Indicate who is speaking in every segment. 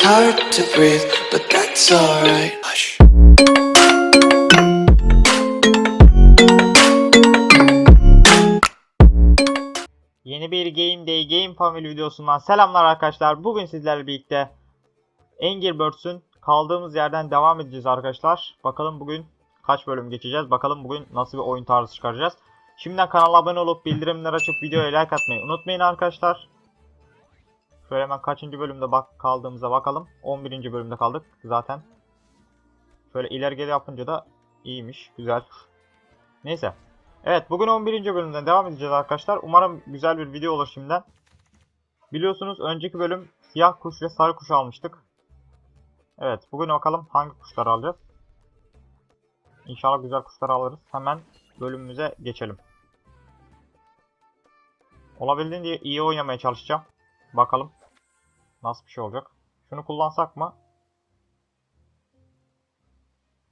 Speaker 1: Hard to breathe, but that's alright. Hush.
Speaker 2: Yeni bir Game Day Game Family videosundan selamlar arkadaşlar. Bugün sizlerle birlikte Angry Birds'ün kaldığımız yerden devam edeceğiz arkadaşlar. Bakalım bugün kaç bölüm geçeceğiz. Bakalım bugün nasıl bir oyun tarzı çıkaracağız. Şimdiden kanala abone olup bildirimleri açıp videoya like atmayı unutmayın arkadaşlar. Şöyle hemen kaçıncı bölümde bak kaldığımıza bakalım. 11. bölümde kaldık zaten. Şöyle ileri geri yapınca da iyiymiş. Güzel. Neyse. Evet bugün 11. bölümden devam edeceğiz arkadaşlar. Umarım güzel bir video olur şimdiden. Biliyorsunuz önceki bölüm siyah kuş ve sarı kuş almıştık. Evet bugün bakalım hangi kuşları alacağız. İnşallah güzel kuşları alırız. Hemen bölümümüze geçelim. Olabildiğince iyi oynamaya çalışacağım. Bakalım nasıl bir şey olacak. Şunu kullansak mı?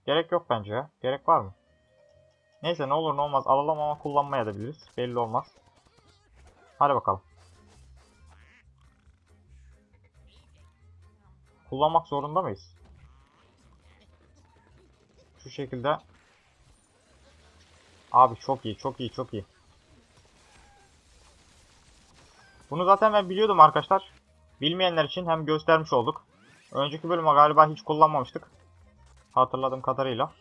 Speaker 2: Gerek yok bence ya. Gerek var mı? Neyse ne olur ne olmaz alalım ama kullanmaya da biliriz. Belli olmaz. Hadi bakalım. Kullanmak zorunda mıyız? Şu şekilde. Abi çok iyi çok iyi çok iyi. Bunu zaten ben biliyordum arkadaşlar. Bilmeyenler için hem göstermiş olduk. Önceki bölüme galiba hiç kullanmamıştık. Hatırladığım kadarıyla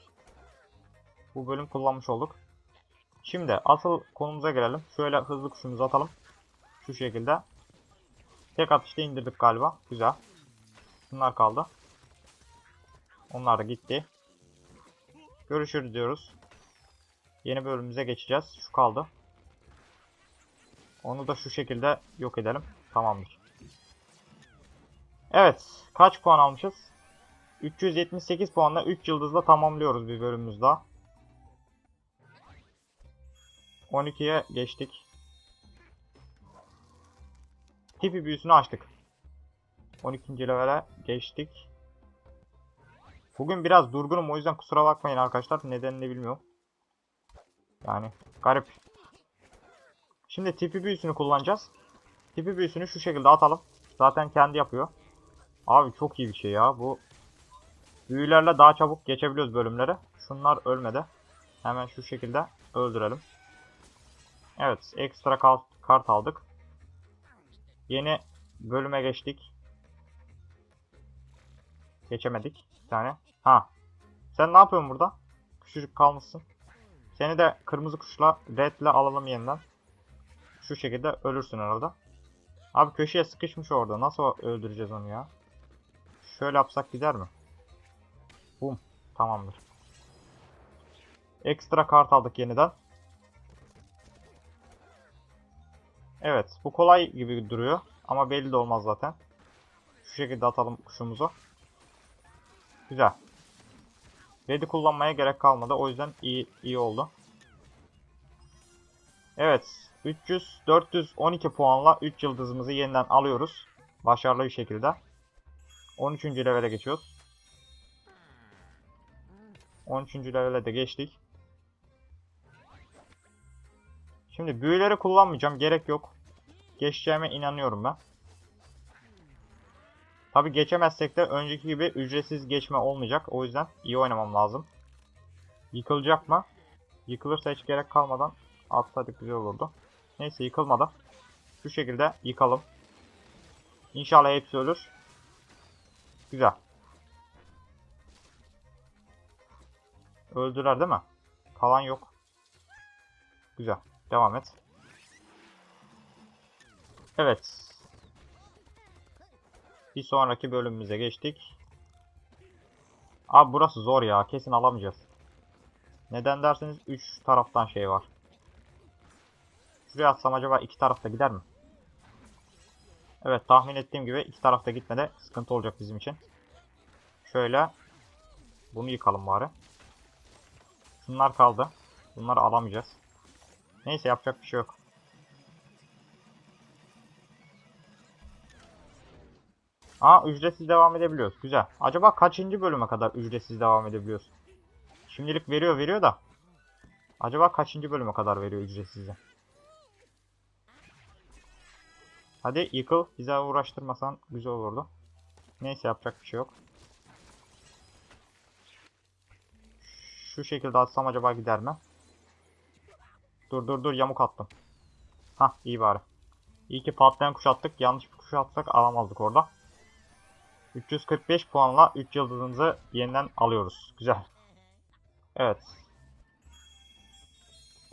Speaker 2: bu bölüm kullanmış olduk. Şimdi asıl konumuza gelelim. Şöyle hızlı kuşumuzu atalım. Şu şekilde. Tek atışta indirdik galiba. Güzel. Bunlar kaldı. Onlar da gitti. Görüşürüz diyoruz. Yeni bölümümüze geçeceğiz. Şu kaldı. Onu da şu şekilde yok edelim. Tamamdır. Evet. Kaç puan almışız? 378 puanla 3 yıldızla tamamlıyoruz bir bölümümüz daha. 12'ye geçtik. Tipi büyüsünü açtık. 12. levele geçtik. Bugün biraz durgunum o yüzden kusura bakmayın arkadaşlar. Nedenini bilmiyorum. Yani garip. Şimdi tipi büyüsünü kullanacağız. Tipi büyüsünü şu şekilde atalım. Zaten kendi yapıyor. Abi çok iyi bir şey ya. Bu büyülerle daha çabuk geçebiliyoruz bölümleri. Şunlar ölmedi. Hemen şu şekilde öldürelim. Evet, ekstra kart aldık. Yeni bölüme geçtik. Geçemedik bir tane. Ha. Sen ne yapıyorsun burada? Küçücük kalmışsın. Seni de kırmızı kuşla, redle alalım yeniden. Şu şekilde ölürsün arada. Abi köşeye sıkışmış orada. Nasıl öldüreceğiz onu ya? Şöyle yapsak gider mi? Bum. Tamamdır. Ekstra kart aldık yeniden. Evet, bu kolay gibi duruyor ama belli de olmaz zaten. Şu şekilde atalım kuşumuzu. Güzel. Red'i kullanmaya gerek kalmadı. O yüzden iyi iyi oldu. Evet, 300 412 puanla 3 yıldızımızı yeniden alıyoruz. Başarılı bir şekilde. 13. levele geçiyoruz. 13. levele de geçtik. Şimdi büyüleri kullanmayacağım. Gerek yok. Geçeceğime inanıyorum ben. Tabi geçemezsek de önceki gibi ücretsiz geçme olmayacak. O yüzden iyi oynamam lazım. Yıkılacak mı? Yıkılırsa hiç gerek kalmadan atladık güzel olurdu. Neyse yıkılmadı. Şu şekilde yıkalım. İnşallah hepsi ölür. Güzel. Öldüler değil mi? Kalan yok. Güzel. Devam et. Evet. Bir sonraki bölümümüze geçtik. Abi burası zor ya. Kesin alamayacağız. Neden derseniz 3 taraftan şey var. Şuraya atsam acaba iki tarafta gider mi? Evet tahmin ettiğim gibi iki tarafta gitmede sıkıntı olacak bizim için. Şöyle. Bunu yıkalım bari. Şunlar kaldı. Bunları alamayacağız. Neyse yapacak bir şey yok. Aa ücretsiz devam edebiliyoruz. Güzel. Acaba kaçıncı bölüme kadar ücretsiz devam edebiliyoruz? Şimdilik veriyor veriyor da. Acaba kaçıncı bölüme kadar veriyor ücretsizde? Hadi yıkıl. Bize uğraştırmasan güzel olurdu. Neyse yapacak bir şey yok. Şu şekilde atsam acaba gider mi? Dur dur dur yamuk attım. Hah iyi bari. İyi ki patlayan kuş attık. Yanlış bir kuş atsak alamazdık orada. 345 puanla 3 yıldızımızı yeniden alıyoruz. Güzel. Evet.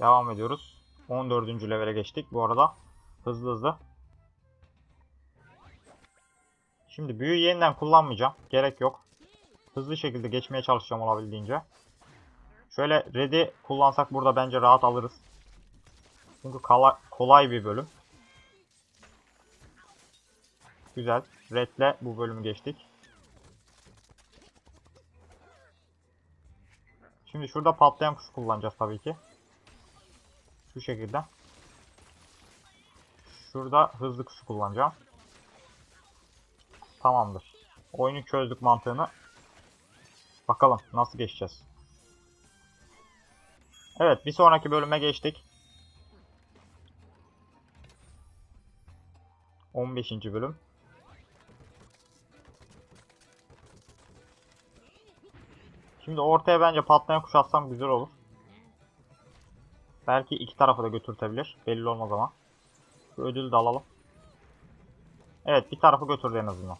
Speaker 2: Devam ediyoruz. 14. levele geçtik bu arada. Hızlı hızlı. Şimdi büyü yeniden kullanmayacağım. Gerek yok. Hızlı şekilde geçmeye çalışacağım olabildiğince. Şöyle red'i kullansak burada bence rahat alırız. Çünkü kolay bir bölüm. Güzel. Red'le bu bölümü geçtik. Şimdi şurada patlayan kuş kullanacağız tabii ki. Şu şekilde. Şurada hızlı kuşu kullanacağım. Tamamdır. Oyunu çözdük mantığını. Bakalım nasıl geçeceğiz. Evet bir sonraki bölüme geçtik. 15. bölüm. Şimdi ortaya bence patlayan kuş atsam güzel olur. Belki iki tarafa da götürtebilir. Belli olmaz ama. Şu ödülü de alalım. Evet bir tarafı götürdü en azından.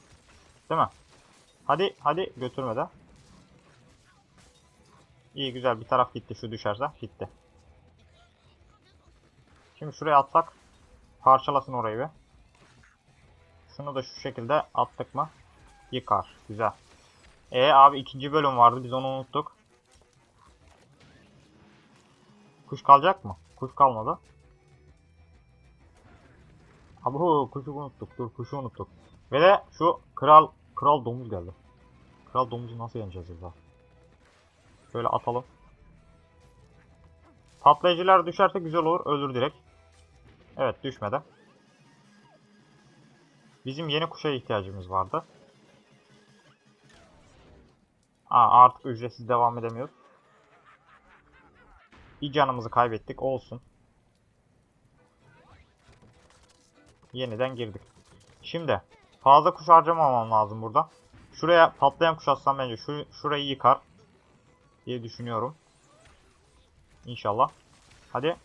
Speaker 2: Değil mi? Hadi hadi götürmedi. İyi güzel bir taraf gitti şu düşerse gitti. Şimdi şuraya atsak parçalasın orayı bir. Şunu da şu şekilde attık mı yıkar. Güzel. E abi ikinci bölüm vardı biz onu unuttuk. Kuş kalacak mı? Kuş kalmadı. Hu, kuşu unuttuk. Dur kuşu unuttuk. Ve de şu kral kral domuz geldi. Kral domuzu nasıl yeneceğiz ya? Şöyle atalım. Patlayıcılar düşerse güzel olur. Ölür direkt. Evet düşmedi. Bizim yeni kuşa ihtiyacımız vardı. Aa, artık ücretsiz devam edemiyoruz. Bir canımızı kaybettik. Olsun. Yeniden girdik. Şimdi fazla kuş harcamamam lazım burada. Şuraya patlayan kuş atsam bence şu, şurayı yıkar diye düşünüyorum. İnşallah. Hadi.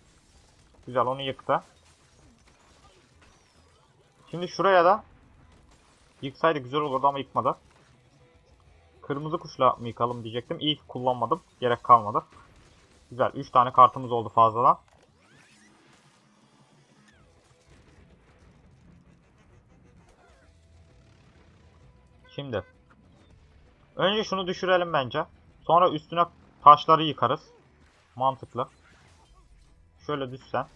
Speaker 2: Güzel onu yıktı. Şimdi şuraya da yıksaydı güzel olurdu ama yıkmadı. Kırmızı kuşla mı yıkalım diyecektim. İyi kullanmadım. Gerek kalmadı. Güzel. 3 tane kartımız oldu fazladan. Şimdi. Önce şunu düşürelim bence. Sonra üstüne taşları yıkarız. Mantıklı. Şöyle düşsen.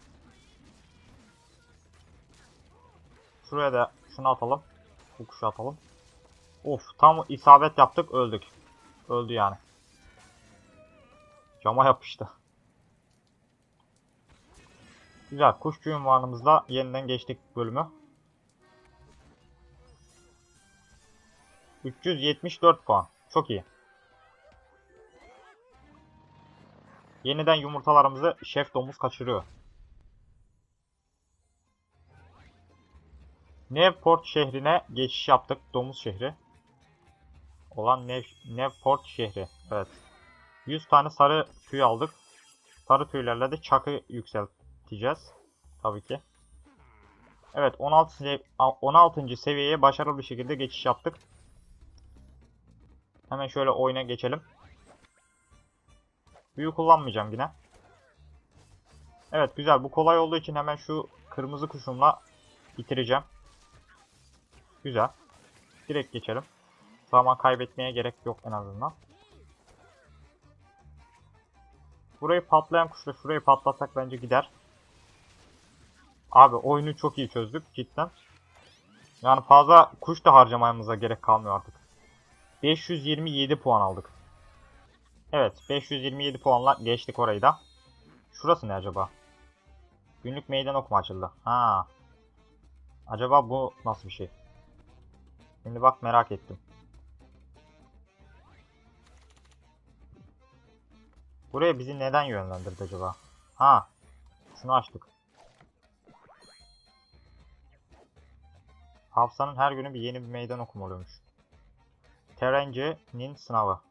Speaker 2: Şuraya da şunu atalım. Bu kuşu atalım. Of tam isabet yaptık öldük. Öldü yani. Cama yapıştı. Güzel. Kuşçu ünvanımızla yeniden geçtik bölümü. 374 puan. Çok iyi. Yeniden yumurtalarımızı şef domuz kaçırıyor. Newport şehrine geçiş yaptık. Domuz şehri. Olan Nev Newport şehri. Evet. 100 tane sarı tüy aldık. Sarı tüylerle de çakı yükselteceğiz. Tabii ki. Evet 16. sev- 16. seviyeye başarılı bir şekilde geçiş yaptık. Hemen şöyle oyuna geçelim. Büyü kullanmayacağım yine. Evet güzel. Bu kolay olduğu için hemen şu kırmızı kuşumla bitireceğim. Güzel. Direkt geçelim. Zaman kaybetmeye gerek yok en azından. Burayı patlayan kuşla şurayı patlatsak bence gider. Abi oyunu çok iyi çözdük cidden. Yani fazla kuş da harcamamıza gerek kalmıyor artık. 527 puan aldık. Evet 527 puanla geçtik orayı da. Şurası ne acaba? Günlük meydan okuma açıldı. Ha. Acaba bu nasıl bir şey? Şimdi bak merak ettim. Buraya bizi neden yönlendirdi acaba? Ha. Şunu açtık. Hafsanın her günü bir yeni bir meydan okuma oluyormuş. Terence'nin sınavı.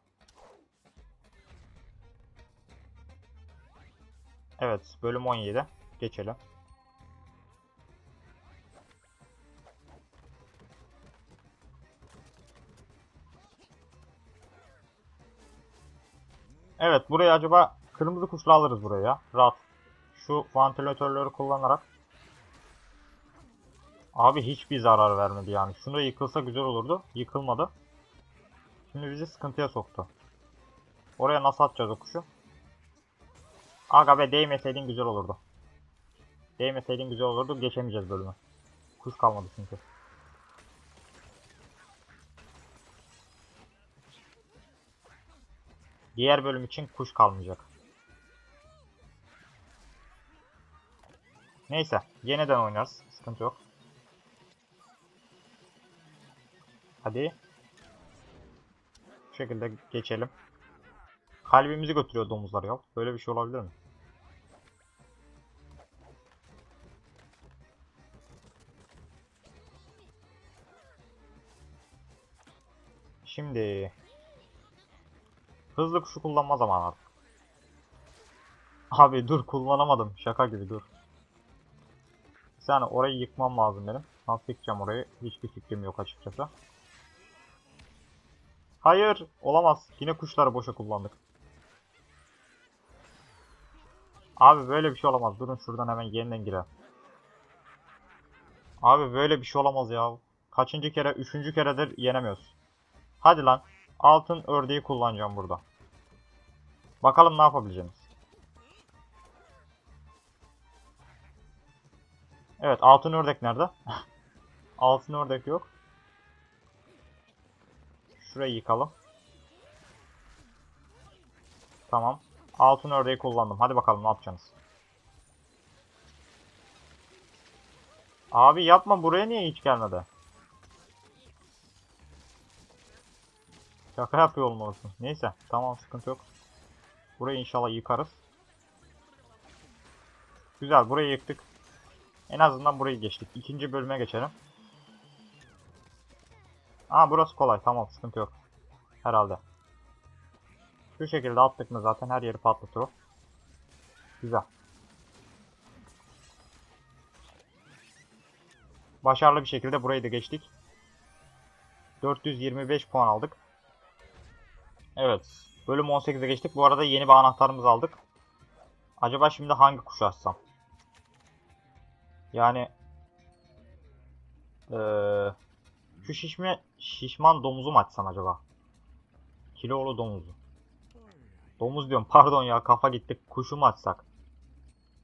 Speaker 2: Evet, bölüm 17. Geçelim. Evet, buraya acaba kırmızı kuşla alırız buraya ya. Rahat. Şu vantilatörleri kullanarak. Abi hiçbir zarar vermedi yani. Şunu yıkılsa güzel olurdu. Yıkılmadı. Şimdi bizi sıkıntıya soktu. Oraya nasıl atacağız o kuşu? Aga be değmeseydin güzel olurdu. Değmeseydin güzel olurdu. Geçemeyeceğiz bölümü. Kuş kalmadı çünkü. Diğer bölüm için kuş kalmayacak. Neyse. Yeniden oynarız. Sıkıntı yok. Hadi. Bu şekilde geçelim. Kalbimizi götürüyor domuzlar ya. Böyle bir şey olabilir mi? Şimdi hızlı kuşu kullanma zamanı artık. Abi dur kullanamadım. Şaka gibi dur. Bir saniye orayı yıkmam lazım benim. Nasıl yıkacağım orayı? Hiçbir fikrim yok açıkçası. Hayır, olamaz. Yine kuşları boşa kullandık. Abi böyle bir şey olamaz. Durun şuradan hemen yeniden girelim. Abi böyle bir şey olamaz ya. Kaçıncı kere? Üçüncü keredir yenemiyoruz. Hadi lan. Altın ördeği kullanacağım burada. Bakalım ne yapabileceğimiz. Evet altın ördek nerede? altın ördek yok. Şurayı yıkalım. Tamam. Altın ördeği kullandım. Hadi bakalım ne yapacaksınız. Abi yapma buraya niye hiç gelmedi? Şaka yapıyor olmalısın. Neyse tamam sıkıntı yok. Burayı inşallah yıkarız. Güzel burayı yıktık. En azından burayı geçtik. İkinci bölüme geçelim. Aa burası kolay. Tamam sıkıntı yok. Herhalde. Şu şekilde attık mı zaten her yeri patlatır o. Güzel. Başarılı bir şekilde burayı da geçtik. 425 puan aldık. Evet. Bölüm 18'e geçtik. Bu arada yeni bir anahtarımızı aldık. Acaba şimdi hangi kuşu açsam? Yani eee şu şişme şişman domuzu mu açsam acaba? Kilolu domuzu. Domuz diyorum pardon ya kafa gitti. Kuşu mu açsak?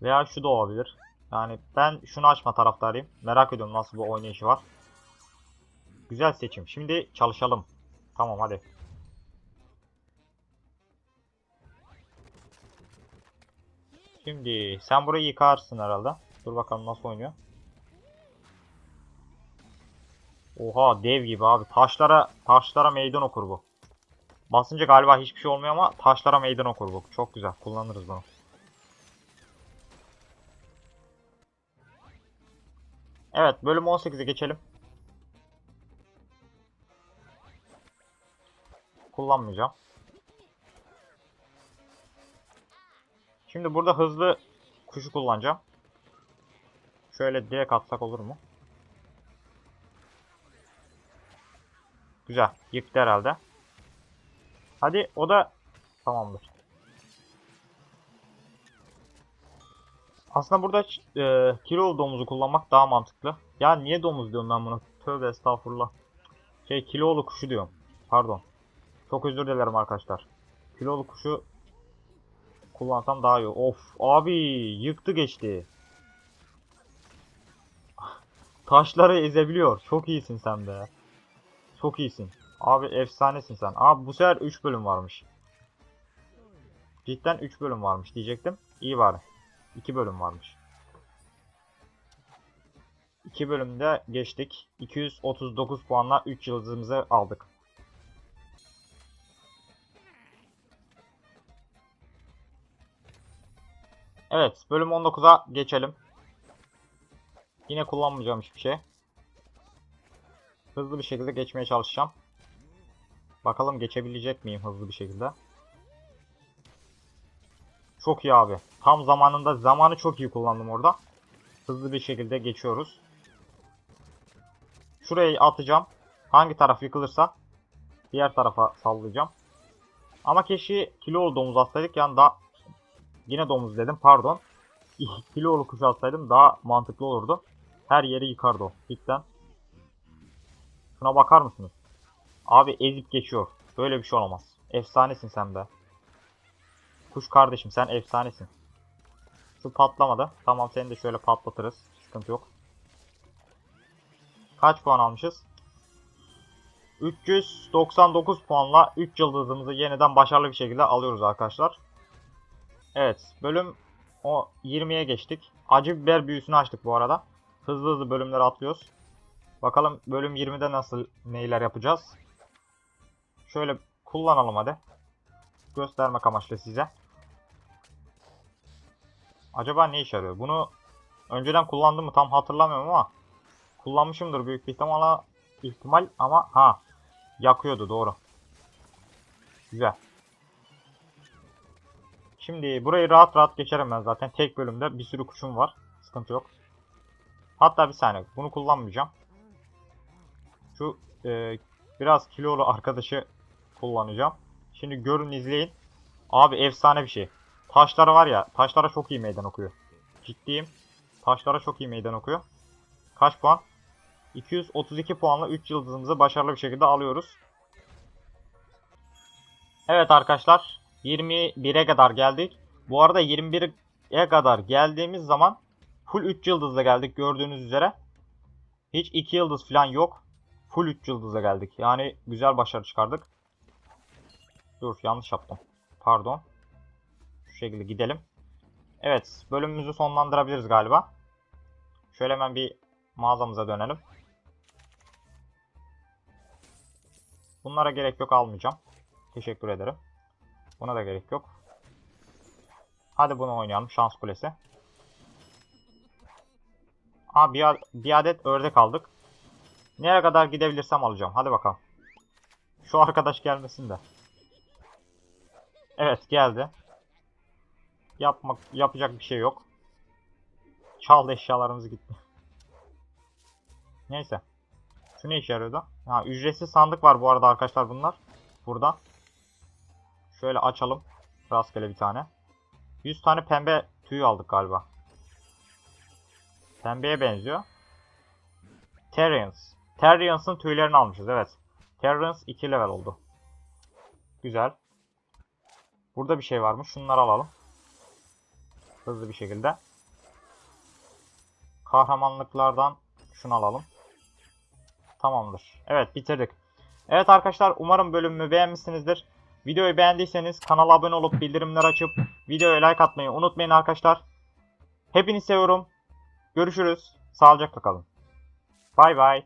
Speaker 2: Veya şu da olabilir. Yani ben şunu açma taraftarıyım. Merak ediyorum nasıl bir oynayışı var. Güzel seçim. Şimdi çalışalım. Tamam hadi. Şimdi sen burayı yıkarsın herhalde. Dur bakalım nasıl oynuyor. Oha dev gibi abi. Taşlara taşlara meydan okur bu. Basınca galiba hiçbir şey olmuyor ama taşlara meydan okur bu. Çok güzel. Kullanırız bunu. Evet bölüm 18'e geçelim. Kullanmayacağım. Şimdi burada hızlı kuşu kullanacağım. Şöyle direkt atsak olur mu? Güzel. Yıktı herhalde. Hadi o da tamamdır. Aslında burada e, kilolu domuzu kullanmak daha mantıklı. Ya niye domuz diyorum ben bunu? Tövbe estağfurullah. Şey kilolu kuşu diyorum. Pardon. Çok özür dilerim arkadaşlar. Kilolu kuşu kullansam daha iyi. Of abi yıktı geçti. Taşları ezebiliyor. Çok iyisin sen be. Çok iyisin. Abi efsanesin sen. Abi bu sefer 3 bölüm varmış. Cidden 3 bölüm varmış diyecektim. İyi bari. 2 bölüm varmış. 2 bölümde geçtik. 239 puanla 3 yıldızımızı aldık. Evet, bölüm 19'a geçelim. Yine kullanmayacağım hiçbir şey. Hızlı bir şekilde geçmeye çalışacağım. Bakalım geçebilecek miyim hızlı bir şekilde. Çok iyi abi. Tam zamanında zamanı çok iyi kullandım orada. Hızlı bir şekilde geçiyoruz. Şuraya atacağım. Hangi taraf yıkılırsa diğer tarafa sallayacağım. Ama keşke kilolu domuz atsaydık yani daha yine domuz dedim pardon. kilolu kuş atsaydım daha mantıklı olurdu. Her yeri yıkardı o. Cidden. Şuna bakar mısınız? Abi ezip geçiyor. Böyle bir şey olamaz. Efsanesin sen be. Kuş kardeşim sen efsanesin. Şu patlamadı. Tamam seni de şöyle patlatırız. Sıkıntı yok. Kaç puan almışız? 399 puanla 3 yıldızımızı yeniden başarılı bir şekilde alıyoruz arkadaşlar. Evet bölüm o 20'ye geçtik. Acı biber büyüsünü açtık bu arada. Hızlı hızlı bölümleri atlıyoruz. Bakalım bölüm 20'de nasıl neyler yapacağız. Şöyle kullanalım hadi. Göstermek amaçlı size. Acaba ne işe yarıyor? Bunu önceden kullandım mı tam hatırlamıyorum ama kullanmışımdır büyük bir ihtimal, ama ha yakıyordu doğru. Güzel. Şimdi burayı rahat rahat geçerim ben zaten. Tek bölümde bir sürü kuşum var. Sıkıntı yok. Hatta bir saniye. Bunu kullanmayacağım. Şu e, biraz kilolu arkadaşı kullanacağım. Şimdi görün izleyin. Abi efsane bir şey. Taşları var ya. Taşlara çok iyi meydan okuyor. Ciddiyim. Taşlara çok iyi meydan okuyor. Kaç puan? 232 puanla 3 yıldızımızı başarılı bir şekilde alıyoruz. Evet arkadaşlar. 21'e kadar geldik. Bu arada 21'e kadar geldiğimiz zaman full 3 yıldızla geldik gördüğünüz üzere. Hiç 2 yıldız falan yok. Full 3 yıldızla geldik. Yani güzel başarı çıkardık. Dur yanlış yaptım. Pardon. Şu şekilde gidelim. Evet bölümümüzü sonlandırabiliriz galiba. Şöyle hemen bir mağazamıza dönelim. Bunlara gerek yok almayacağım. Teşekkür ederim. Buna da gerek yok. Hadi bunu oynayalım. Şans kulesi. Aa bir, bir adet ördek aldık. Nereye kadar gidebilirsem alacağım. Hadi bakalım. Şu arkadaş gelmesin de. Evet geldi. Yapmak yapacak bir şey yok. Çaldı eşyalarımız gitti. Neyse. Şu ne işe yarıyordu? Ha, ücretsiz sandık var bu arada arkadaşlar bunlar. Burada. Şöyle açalım. Rastgele bir tane. 100 tane pembe tüy aldık galiba. Pembeye benziyor. Terrians. Terrians'ın tüylerini almışız evet. Terrians 2 level oldu. Güzel. Burada bir şey varmış. Şunları alalım. Hızlı bir şekilde. Kahramanlıklardan şunu alalım. Tamamdır. Evet bitirdik. Evet arkadaşlar umarım bölümümü beğenmişsinizdir. Videoyu beğendiyseniz kanala abone olup bildirimler açıp videoya like atmayı unutmayın arkadaşlar. Hepinizi seviyorum. Görüşürüz. Sağlıcakla kalın. Bay bay.